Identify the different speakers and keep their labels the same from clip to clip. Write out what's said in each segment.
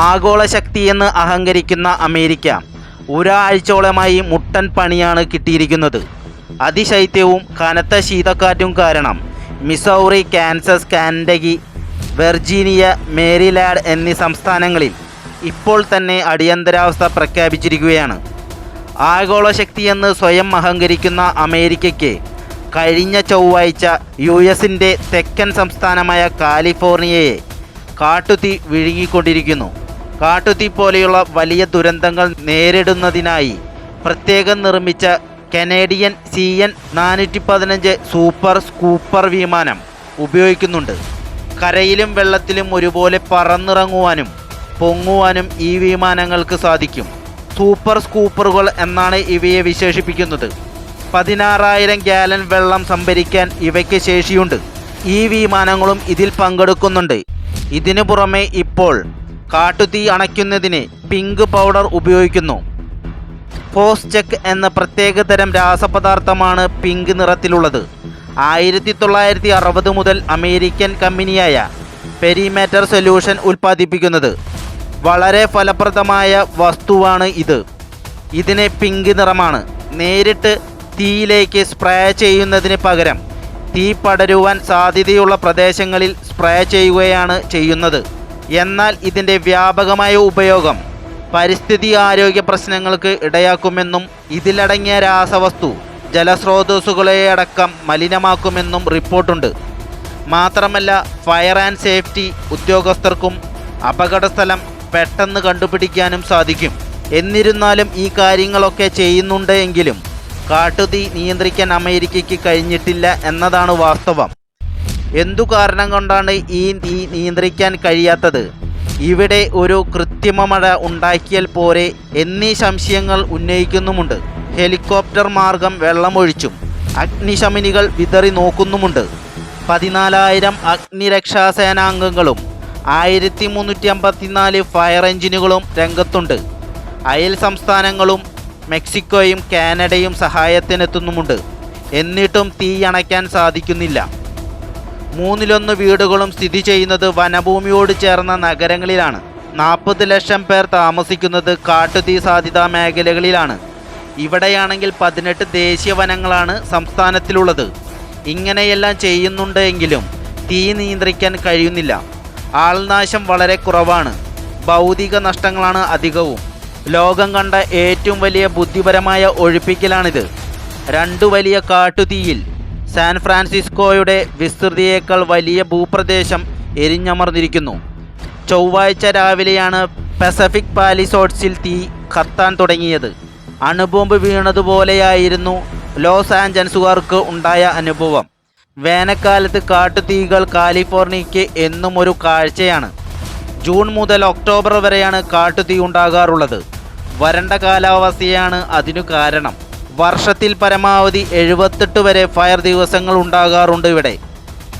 Speaker 1: ആഗോള ശക്തിയെന്ന് അഹങ്കരിക്കുന്ന അമേരിക്ക ഒരാഴ്ചയോളമായി മുട്ടൻ പണിയാണ് കിട്ടിയിരിക്കുന്നത്. അതിശൈത്യവും കനത്ത ശീതക്കാറ്റും കാരണം Missouri Kansas Kentucky Virginia Maryland എന്നീ സംസ്ഥാനങ്ങളിൽ ഇപ്പോൾ തന്നെ അടിയന്തരാവസ്ഥ പ്രഖ്യാപിച്ചിരിക്കുകയാണ്. ആഗോള ശക്തിയെന്ന് സ്വയം അഹങ്കരിക്കുന്ന അമേരിക്കയ്ക്ക് കഴിഞ്ഞ ചൊവ്വാഴ്ച യു എസിന്റെ തെക്കൻ സംസ്ഥാനമായ കാലിഫോർണിയയെ കാട്ടുതീ വിഴുങ്ങിക്കൊണ്ടിരിക്കുന്നു. കാട്ടുതീ പോലെയുള്ള വലിയ ദുരന്തങ്ങൾ നേരിടുന്നതിനായി പ്രത്യേകം നിർമ്മിച്ച കനേഡിയൻ സി എൻ നാനൂറ്റി പതിനഞ്ച് സൂപ്പർ സ്കൂപ്പർ വിമാനം ഉപയോഗിക്കുന്നുണ്ട്. കരയിലും വെള്ളത്തിലും ഒരുപോലെ പറന്നിറങ്ങുവാനും പൊങ്ങുവാനും ഈ വിമാനങ്ങൾക്ക് സാധിക്കും. സൂപ്പർ സ്കൂപ്പറുകൾ എന്നാണ് ഇവയെ വിശേഷിപ്പിക്കുന്നത്. പതിനാറായിരം ഗ്യാലൻ വെള്ളം സംഭരിക്കാൻ ഇവയ്ക്ക് ശേഷിയുണ്ട്. ഈ വിമാനങ്ങളും ഇതിൽ പങ്കെടുക്കുന്നുണ്ട്. ഇതിനു പുറമെ ഇപ്പോൾ കാട്ടുതീ അണയ്ക്കുന്നതിന് പിങ്ക് പൗഡർ ഉപയോഗിക്കുന്നു. ഫോസ്ചെക്ക് എന്ന പ്രത്യേകതരം രാസപദാർത്ഥമാണ് പിങ്ക് നിറത്തിലുള്ളത്. ആയിരത്തി തൊള്ളായിരത്തി അറുപത് മുതൽ അമേരിക്കൻ കമ്പനിയായ പെരിമേറ്റർ സൊല്യൂഷൻ ഉൽപ്പാദിപ്പിക്കുന്നത്. വളരെ ഫലപ്രദമായ വസ്തുവാണ് ഇത്. ഇതിന് പിങ്ക് നിറമാണ്. നേരിട്ട് തീയിലേക്ക് സ്പ്രേ ചെയ്യുന്നതിന് പകരം തീ പടരുവാൻ സാധ്യതയുള്ള പ്രദേശങ്ങളിൽ സ്പ്രേ ചെയ്യുകയാണ് ചെയ്യുന്നത്. എന്നാൽ ഇതിന്റെ വ്യാപകമായ ഉപയോഗം പരിസ്ഥിതി ആരോഗ്യ പ്രശ്നങ്ങൾക്ക് ഇടയാക്കുമെന്നും ഇതിലടങ്ങിയ രാസവസ്തു ജലസ്രോതസ്സുകളെ അടക്കം മലിനമാക്കുമെന്നും റിപ്പോർട്ടുണ്ട്. മാത്രമല്ല ഫയർ ആൻഡ് സേഫ്റ്റി ഉദ്യോഗസ്ഥർക്കും അപകടസ്ഥലം പെട്ടെന്ന് കണ്ടുപിടിക്കാനും സാധിക്കും. എന്നിരുന്നാലും ഈ കാര്യങ്ങളൊക്കെ ചെയ്യുന്നുണ്ടെങ്കിലും കാട്ടുതീ നിയന്ത്രിക്കാൻ അമേരിക്കയ്ക്ക് കഴിഞ്ഞിട്ടില്ല എന്നതാണ് വാസ്തവം. എന്തു കാരണം കൊണ്ടാണ് ഈ നിയന്ത്രിക്കാൻ കഴിയാത്തത്? ഇവിടെ ഒരു കൃത്രിമ മഴ ഉണ്ടാക്കിയാൽ പോരെ എന്നീ സംശയങ്ങൾ ഉന്നയിക്കുന്നുമുണ്ട്. ഹെലികോപ്റ്റർ മാർഗം വെള്ളമൊഴിച്ചും അഗ്നിശമനികൾ വിതറി നോക്കുന്നുമുണ്ട്. പതിനാലായിരം അഗ്നിരക്ഷാസേനാംഗങ്ങളും ആയിരത്തി മുന്നൂറ്റി അമ്പത്തിനാല് ഫയർ എഞ്ചിനുകളും രംഗത്തുണ്ട്. അയൽ സംസ്ഥാനങ്ങളും മെക്സിക്കോയും കാനഡയും സഹായത്തിനെത്തുന്നുമുണ്ട്. എന്നിട്ടും തീയണയ്ക്കാൻ സാധിക്കുന്നില്ല. മൂന്നിലൊന്ന് വീടുകളും സ്ഥിതി ചെയ്യുന്നത് വനഭൂമിയോട് ചേർന്ന നഗരങ്ങളിലാണ്. നാൽപ്പത് ലക്ഷം പേർ താമസിക്കുന്നത് കാട്ടുതീ സാധ്യതാ മേഖലകളിലാണ്. ഇവിടെയാണെങ്കിൽ പതിനെട്ട് ദേശീയ വനങ്ങളാണ് സംസ്ഥാനത്തിലുള്ളത്. ഇങ്ങനെയെല്ലാം ചെയ്യുന്നുണ്ട് എങ്കിലും തീ നിയന്ത്രിക്കാൻ കഴിയുന്നില്ല. ആൾനാശം വളരെ കുറവാണ്. ഭൗതിക നഷ്ടങ്ങളാണ് അധികവും. ലോകം കണ്ട ഏറ്റവും വലിയ ബുദ്ധിപരമായ ഒഴിപ്പിക്കലാണിത്. രണ്ടു വലിയ കാട്ടുതീയിൽ സാൻ ഫ്രാൻസിസ്കോയുടെ വിസ്തൃതിയേക്കാൾ വലിയ ഭൂപ്രദേശം എരിഞ്ഞമർന്നിരിക്കുന്നു. ചൊവ്വാഴ്ച രാവിലെയാണ് പസഫിക് പാലിസോട്സിൽ തീ കത്താൻ തുടങ്ങിയത്. അണുബോംബ് വീണതുപോലെയായിരുന്നു ലോസ് ആഞ്ചൽസുകാർക്ക് ഉണ്ടായ അനുഭവം. വേനൽക്കാലത്ത് കാട്ടുതീകൾ കാലിഫോർണിയയ്ക്ക് എന്നും ഒരു കാഴ്ചയാണ്. ജൂൺ മുതൽ ഒക്ടോബർ വരെയാണ് കാട്ടുതീ ഉണ്ടാകാറുള്ളത്. വരണ്ട കാലാവസ്ഥയാണ് അതിനു കാരണം. വർഷത്തിൽ പരമാവധി എഴുപത്തെട്ട് വരെ ഫയർ ദിവസങ്ങൾ ഉണ്ടാകാറുണ്ട് ഇവിടെ.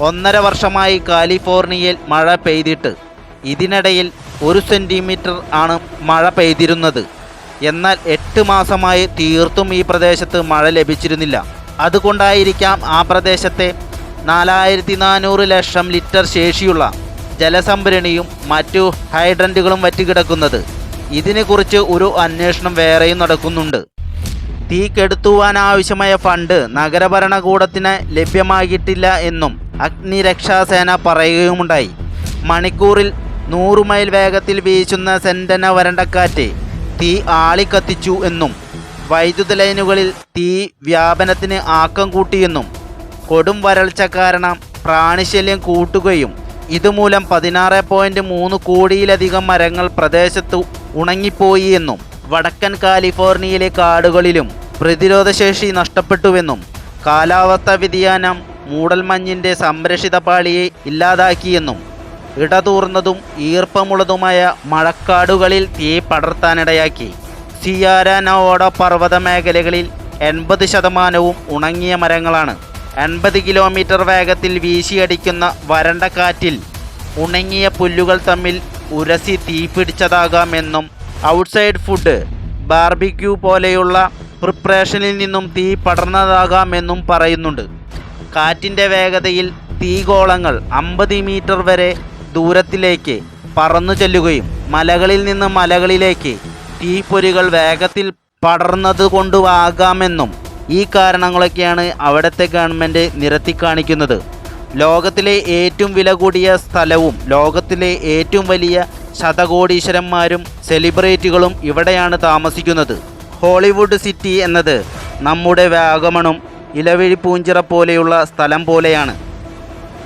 Speaker 1: ഒന്നര വർഷമായി കാലിഫോർണിയയിൽ മഴ പെയ്തിട്ട് ഇതിനിടയിൽ ഒരു സെന്റിമീറ്റർ ആണ് മഴ പെയ്തിരുന്നത്. എന്നാൽ എട്ട് മാസമായി തീർത്തും ഈ പ്രദേശത്ത് മഴ ലഭിച്ചിരുന്നില്ല. അതുകൊണ്ടായിരിക്കാം ആ പ്രദേശത്തെ നാലായിരത്തി നാനൂറ് ലക്ഷം ലിറ്റർ ശേഷിയുള്ള ജലസംഭരണിയും മറ്റു ഹൈഡ്രന്റുകളും വറ്റിക്കിടക്കുന്നത്. ഇതിനെക്കുറിച്ച് ഒരു അന്വേഷണം വേറെയും നടക്കുന്നുണ്ട്. തീ കെടുത്തുവാനാവശ്യമായ ഫണ്ട് നഗരഭരണകൂടത്തിന് ലഭ്യമാകിയിട്ടില്ല എന്നും അഗ്നിരക്ഷാസേന പറയുകയുമുണ്ടായി. മണിക്കൂറിൽ നൂറ് മൈൽ വേഗത്തിൽ വീശുന്ന സെന്റന വരണ്ടക്കാറ്റ് തീ ആളിക്കത്തിച്ചു എന്നും വൈദ്യുത ലൈനുകളിൽ തീ വ്യാപനത്തിന് ആക്കം കൂട്ടിയെന്നും കൊടും വരൾച്ച കാരണം പ്രാണിശല്യം കൂട്ടുകയും ഇതുമൂലം പതിനാറ് പോയിന്റ് മൂന്ന് കോടിയിലധികം മരങ്ങൾ പ്രദേശത്തു ഉണങ്ങിപ്പോയി എന്നും വടക്കൻ കാലിഫോർണിയയിലെ കാടുകളിലും പ്രതിരോധശേഷി നഷ്ടപ്പെട്ടുവെന്നും കാലാവസ്ഥാ വ്യതിയാനം മൂടൽമഞ്ഞിന്റെ സംരക്ഷിത പാളിയെ ഇല്ലാതാക്കിയെന്നും ഇടതൂർന്നതും ഈർപ്പമുള്ളതുമായ മഴക്കാടുകളിൽ തീ പടർത്താനിടയാക്കി. സിയാര നവോഡ പർവത മേഖലകളിൽ എൺപത് ശതമാനവും ഉണങ്ങിയ മരങ്ങളാണ്. എൺപത് കിലോമീറ്റർ വേഗത്തിൽ വീശിയടിക്കുന്ന വരണ്ട കാറ്റിൽ ഉണങ്ങിയ പുല്ലുകൾ തമ്മിൽ ഉരസി തീപിടിച്ചതാകാമെന്നും ഔട്ട്സൈഡ് ഫുഡ് ബാർബിക്യൂ പോലെയുള്ള പ്രിപ്പറേഷനിൽ നിന്നും തീ പടർന്നതാകാമെന്നും പറയുന്നുണ്ട്. കാറ്റിന്റെ വേഗതയിൽ തീഗോളങ്ങൾ അമ്പത് മീറ്റർ വരെ ദൂരത്തിലേക്ക് പറന്നു ചെല്ലുകയും മലകളിൽ നിന്ന് മലകളിലേക്ക് തീപ്പൊരികൾ വേഗത്തിൽ പടർന്നത് കൊണ്ടുവാകാമെന്നും ഈ കാരണങ്ങളൊക്കെയാണ് അവിടുത്തെ ഗവൺമെന്റ് നിരത്തി കാണിക്കുന്നത് ലോകത്തിലെ ഏറ്റവും വില കൂടിയ സ്ഥലവും ലോകത്തിലെ ഏറ്റവും വലിയ ശതകോടീശ്വരന്മാരും സെലിബ്രിറ്റികളും ഇവിടെയാണ് താമസിക്കുന്നത്. ഹോളിവുഡ് സിറ്റി എന്നത് നമ്മുടെ വാഗമണും ഇലവിഴി പൂഞ്ചിറ പോലെയുള്ള സ്ഥലം പോലെയാണ്.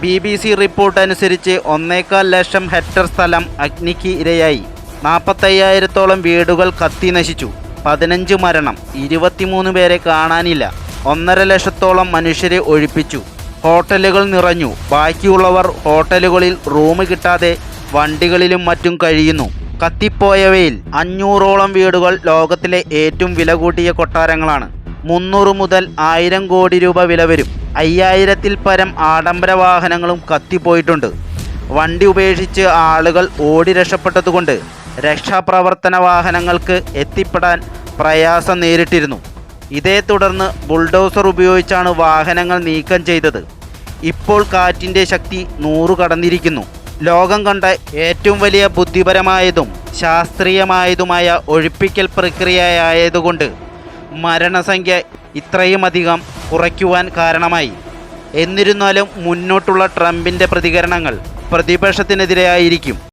Speaker 1: ബി ബി സി റിപ്പോർട്ട് അനുസരിച്ച് ഒന്നേകാൽ ലക്ഷം ഹെക്ടർ സ്ഥലം അഗ്നിക്ക് ഇരയായി. നാൽപ്പത്തയ്യായിരത്തോളം വീടുകൾ കത്തി നശിച്ചു. പതിനഞ്ച് മരണം ഇരുപത്തിമൂന്ന് പേരെ കാണാനില്ല. ഒന്നര ലക്ഷത്തോളം മനുഷ്യരെ ഒഴിപ്പിച്ചു. ഹോട്ടലുകൾ നിറഞ്ഞു. ബാക്കിയുള്ളവർ ഹോട്ടലുകളിൽ റൂം കിട്ടാതെ വണ്ടികളിലും മറ്റും കഴിയുന്നു. കത്തിപ്പോയവയിൽ അഞ്ഞൂറോളം വീടുകൾ ലോകത്തിലെ ഏറ്റവും വില കൂട്ടിയ കൊട്ടാരങ്ങളാണ്. മുന്നൂറ് മുതൽ ആയിരം കോടി രൂപ വില വരും. അയ്യായിരത്തിൽ പരം ആഡംബര വാഹനങ്ങളും കത്തിപ്പോയിട്ടുണ്ട്. വണ്ടി ഉപേക്ഷിച്ച് ആളുകൾ ഓടി രക്ഷപ്പെട്ടതുകൊണ്ട് രക്ഷാപ്രവർത്തന വാഹനങ്ങൾക്ക് എത്തിപ്പെടാൻ പ്രയാസം നേരിട്ടിരുന്നു. ഇതേ തുടർന്ന് ബുൾഡോസർ ഉപയോഗിച്ചാണ് വാഹനങ്ങൾ നീക്കം ചെയ്തത്. ഇപ്പോൾ കാറ്റിന്റെ ശക്തി നൂറ് കടന്നിരിക്കുന്നു. ലോകം കണ്ട ഏറ്റവും വലിയ ബുദ്ധിപരമായതും ശാസ്ത്രീയമായതുമായ ഒഴിപ്പിക്കൽ പ്രക്രിയയായതുകൊണ്ട് മരണസംഖ്യ ഇത്രയുമധികം കുറയ്ക്കുവാൻ കാരണമായി. എന്നിരുന്നാലും മുന്നോട്ടുള്ള ട്രംപിന്റെ പ്രതികരണങ്ങൾ പ്രതിപക്ഷത്തിനെതിരെയായിരിക്കും